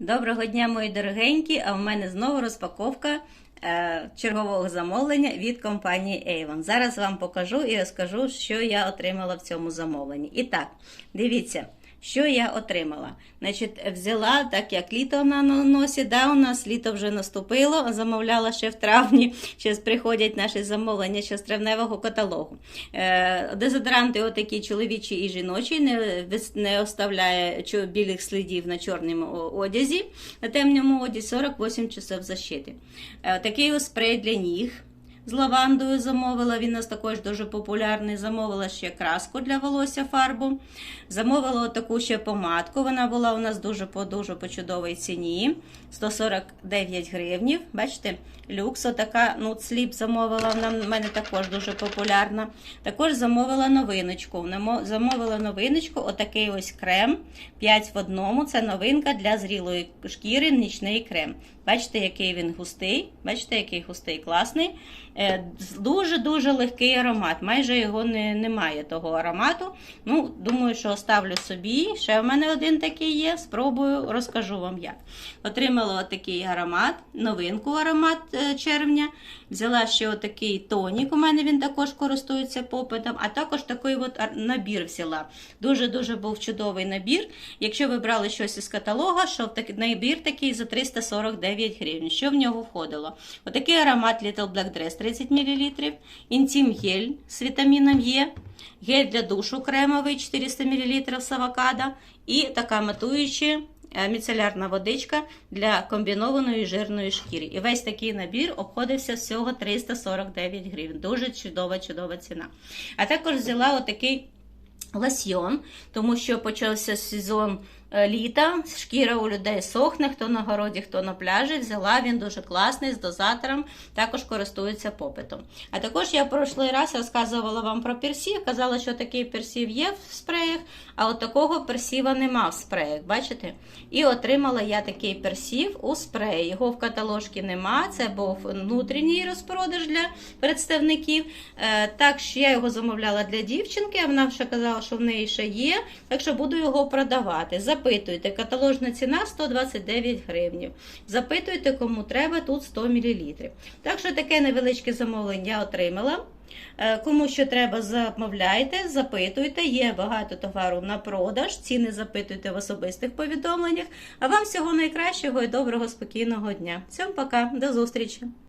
Доброго дня, мої дорогенькі! А в мене знову розпаковка е, чергового замовлення від компанії Avon. Зараз вам покажу і розкажу, що я отримала в цьому замовленні. І так, дивіться, що я отримала. Значить, взяла, так як літо на носі, да, у нас літо вже наступило, замовляла ще в травні. Зараз приходять наші замовлення ще з травневого каталогу. Е, дезодоранти, отакі чоловічі і жіночі, не, не оставляє білих слідів на чорному одязі, на темному одязі 48 часов защити. Е, такий спрей для ніг. З лавандою замовила, він у нас також дуже популярний. Замовила ще краску для волосся фарбу. Замовила таку ще помадку. Вона була у нас дуже по дуже по чудовій ціні. 149 гривнів. Бачите, люкс, отака, ну, сліп замовила. Вона в мене також дуже популярна. Також замовила новиночку. Замовила новиночку, отакий ось крем 5 в одному. Це новинка для зрілої шкіри, нічний крем. Бачите, який він густий. Бачите, який густий, класний. Дуже-дуже легкий аромат. Майже його не, немає того аромату. Ну, думаю, що оставлю собі. Ще в мене один такий є. Спробую, розкажу вам як. Отримала такий аромат, новинку аромат е, червня. Взяла ще отакий тонік. У мене він також користується попитом, а також такий от набір взяла. Дуже-дуже був чудовий набір. Якщо ви брали щось із каталога, що набір такий за 349 гривень. Що в нього входило? Отакий аромат Little Black Dress 30 мл, інтім гель з вітаміном Е, гель для душу кремовий 400 мл з авокадо і така матуюча міцелярна водичка для комбінованої жирної шкіри. І весь такий набір обходився всього 349 гривень. Дуже чудова, чудова ціна. А також взяла отакий лосьйон, тому що почався сезон е, літа, шкіра у людей сохне, хто на городі, хто на пляжі. Взяла він дуже класний з дозатором, також користується попитом. А також я прошлий раз розказувала вам про персів, казала, що такий персів є в спреях, а от такого персіва нема в спреях, бачите? І отримала я такий персів у спреї. Його в каталожці нема, це був внутрішній розпродаж для представників. Е, Так що я його замовляла для дівчинки, вона ще казала, що в неї ще є, так що буду його продавати. Запитуйте, каталожна ціна 129 гривнів. Запитуйте, кому треба, тут 100 мл. Так що таке невеличке замовлення я отримала. Е, Кому що треба, замовляйте, запитуйте. Є багато товару на продаж. Ціни запитуйте в особистих повідомленнях. А вам всього найкращого і доброго, спокійного дня. Всім пока, до зустрічі!